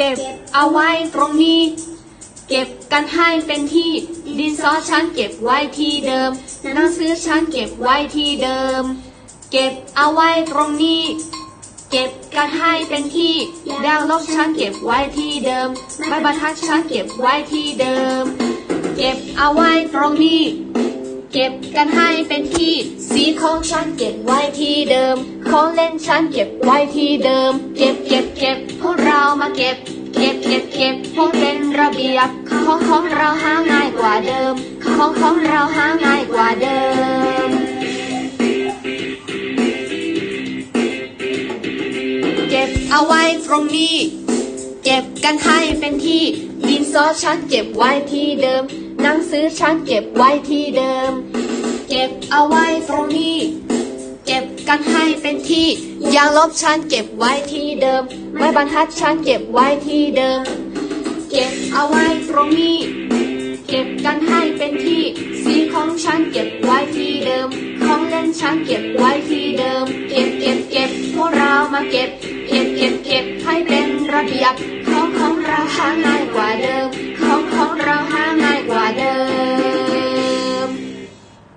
เก็บเอาไว้ตรงนี้ เก็บกันให้เป็นที่ ดินสอฉันเก็บไว้ที่เดิมหนังสือฉันเก็บไว้ที่เดิม เก็บเอาไว้ตรงนี้ เก็บกันให้เป็นที่ดาวลบฉันเก็บไว้ที่เดิมไม้บรรทัดฉันเก็บไว้ที่เดิม เก็บเอาไว้ตรงนี้เก็บกันให้เป็นที่ สีของฉันเก็บไว้ที่เดิม ของเล่นฉันเก็บไว้ที่เดิม เก็บเก็บเก็บพวกเรา เก็บ เก็บเก็บเก็บให้เป็นระเบียบของของเราหาง่ายกว่าเดิม ของของเราหาง่ายกว่าเดิม เก็บเอาไว้ตรงนี้ เก็บกันให้เป็นที่ดินสอฉันเก็บไว้ที่เดิม หนังสือฉันเก็บไว้ที่เดิม เก็บเอาไว้ตรงนี้ เก็บกันให้เป็นที่ยาลบฉันเก็บไว้ที่เดิม ไม้บรรทัดฉันเก็บไว้ที่เดิม เก็บเอาไว้ตรงนี้ เก็บกันให้เป็นที่ สีของฉันเก็บไว้ที่เดิม ของเล่นฉันเก็บไว้ที่เดิม เก็บเก็บเก็บพวกเรามาเก็บ เก็บเก็บเก็บให้เป็นระเบียบ ของของเราหาง่ายกว่าเดิม